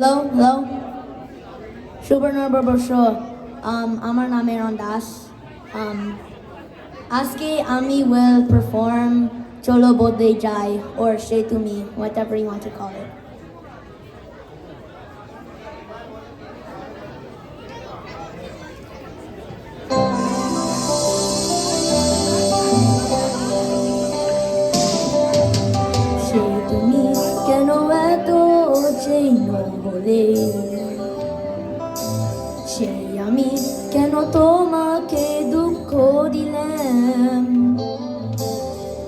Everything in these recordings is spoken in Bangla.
হ্যালো হ্যালো সুবর্ণবর্ষ um, আমার নাম এরন দাস um, আজকে আমি will perform চলো বদলে যাই or সে তুমি whatever you want to call it সেই আমি কেন তোমাকে দুঃখ দিলাম?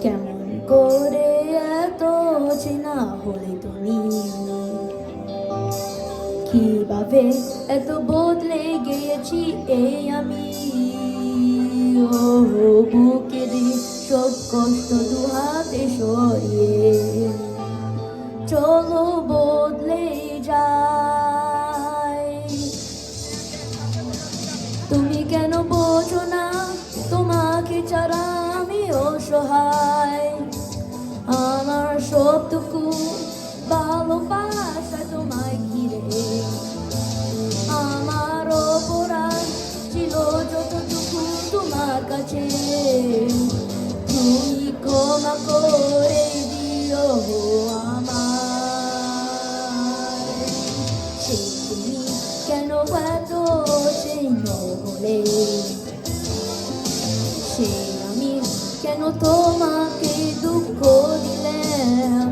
কেমন করে এত চেনা হলে তুমি? কীভাবে এত বদলে গিয়েছি এই আমি? ও বুকে দি সব কষ্ট দু হাতে সরিয়ে চলো বদলে যাই। কেন বোঝো না? তোমাকে ছাড়া আমি অসহায়। আমার সবটুকু ভালোবাসা তোমায় ঘিরে। আমার অপরাধ ছিল যতটুকু তোমার কাছে। তুমি ক্ষমা করে দিও। হলে সে আমি কেন তোমাকে দুঃখ দিলাম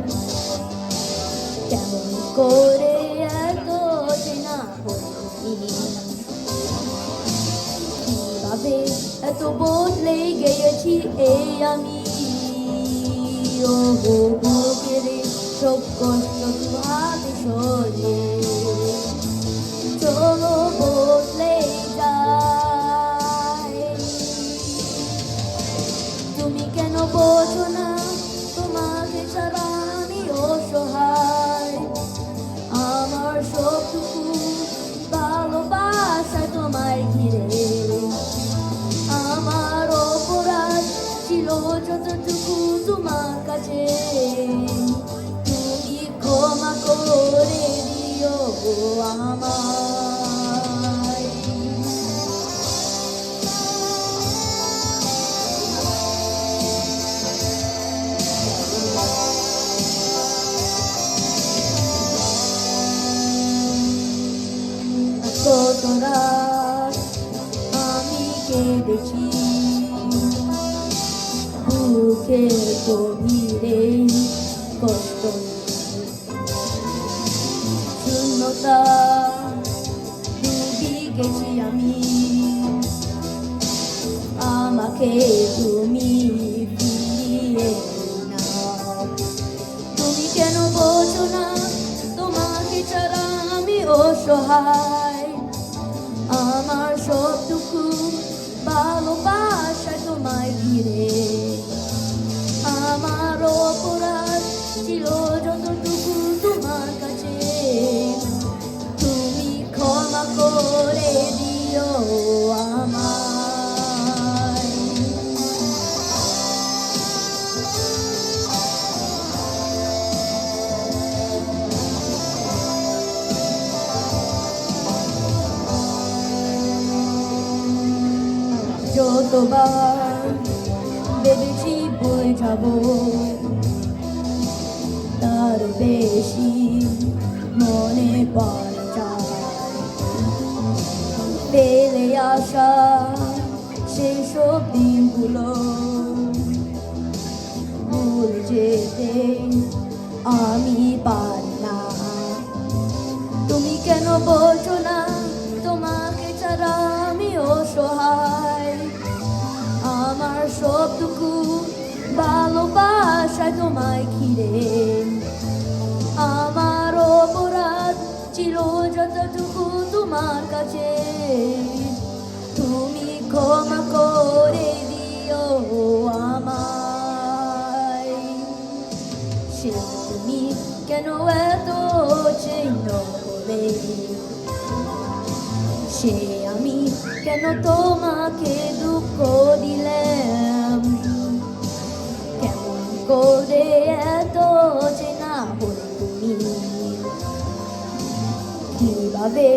কেমন করে এত চেনা কীভাবে এত বদলে গিয়েছি এই আমি ও বুকের সব কষ্ট হাতে সরিয়ে সবটুকু ভালোবাসা তোমায় আমার তোমার কাছে। তুমি আমায় কেঁদেছি বুকে গভীরে কষ্ট শূন্যতা ডুবি গেছি আমি আমাকে তুমি ফিরিয়ে নাও তুমি কেন বোঝো না? তোমাকে ছাড়া আমি অসহায়। আমার সবটুকু ভালোবাসা তোমায় ঘিরে। আমার অপরাধ ছিল যতটুকু যতবার ভেবেছি বই যাব তার বেশি মনে পড়ে পেলে আসা সেসব দিনগুলো ভুল যেতে আমি সবটুকু ভালোবাসা তোমায় ঘিরে। আমার অপরাধ ছিল যতটুকু তোমার কাছে। তুমি ক্ষমা করে দিও আমায়। সে তুমি কেন এত চিহ্ন হলে সে আমি কেন তোমাকে করে এত চেনা হলে তুমি কীভাবে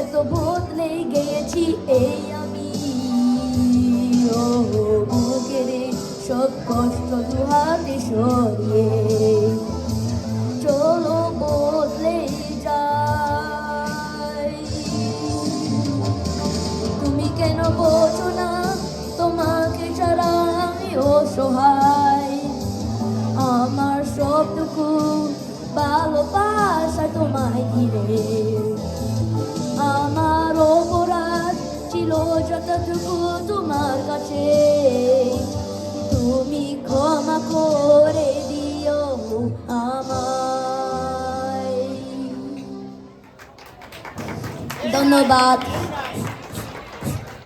এত বদলে গেছি এই আমি ও বুকের সব কষ্ট দুহাতে সরিয়ে ঘিরে আমার অপরাধ ছিল যতটুকু তোমার কাছে তুমি ক্ষমা করে দিও আমায়। ধন্যবাদ।